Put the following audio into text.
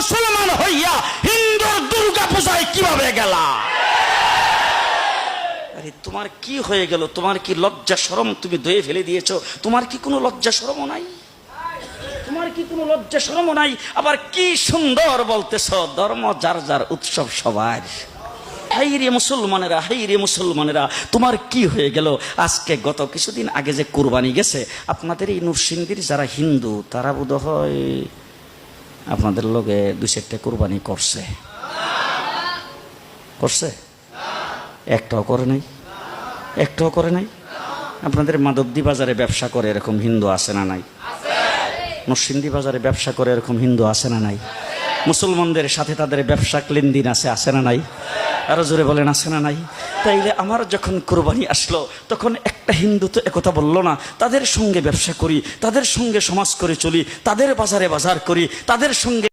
মুসলমান হইয়া হিন্দুর দুর্গা পূজায় কীভাবে গেলা? আরে, তোমার কি হয়ে গেল? তোমার কি লজ্জা শরম তুমি দয়ে ফেলে দিয়েছ? তোমার কি কোনো লজ্জা শরমও নাই? তোমার কি কোনো লজ্জা শরমও নাই? আবার কি সুন্দর বলতেছ, ধর্ম যার যার উৎসব সবার। হাই রে মুসলমানেরা, হাই রে মুসলমানেরা, তোমার কি হয়ে গেল? আজকে গত কিছুদিন আগে যে কোরবানি গেছে, আপনাদের এই নরসিংদীর যারা হিন্দু, তারা বোধ হয় আপনাদের লোকে দুই চারটা কোরবানি করছে। করছে? একটাও করে নাই। একটাও করে নাই? আপনাদের মাধবদী বাজারে ব্যবসা করে এরকম হিন্দু আছে না নাই? নরসিংদী বাজারে ব্যবসা করে এরকম হিন্দু আছে না নাই? মুসলমানদের সাথে তাদের ব্যবসা লেনদেন আছে আছে না নাই? আরও জোরে বলেন, আছে না নাই? তাইলে আমার যখন কোরবানি আসলো, তখন একটা হিন্দু তো একথা বলল না, তাদের সঙ্গে ব্যবসা করি, তাদের সঙ্গে সমাজ করে চলি, তাদের বাজারে বাজার করি, তাদের সঙ্গে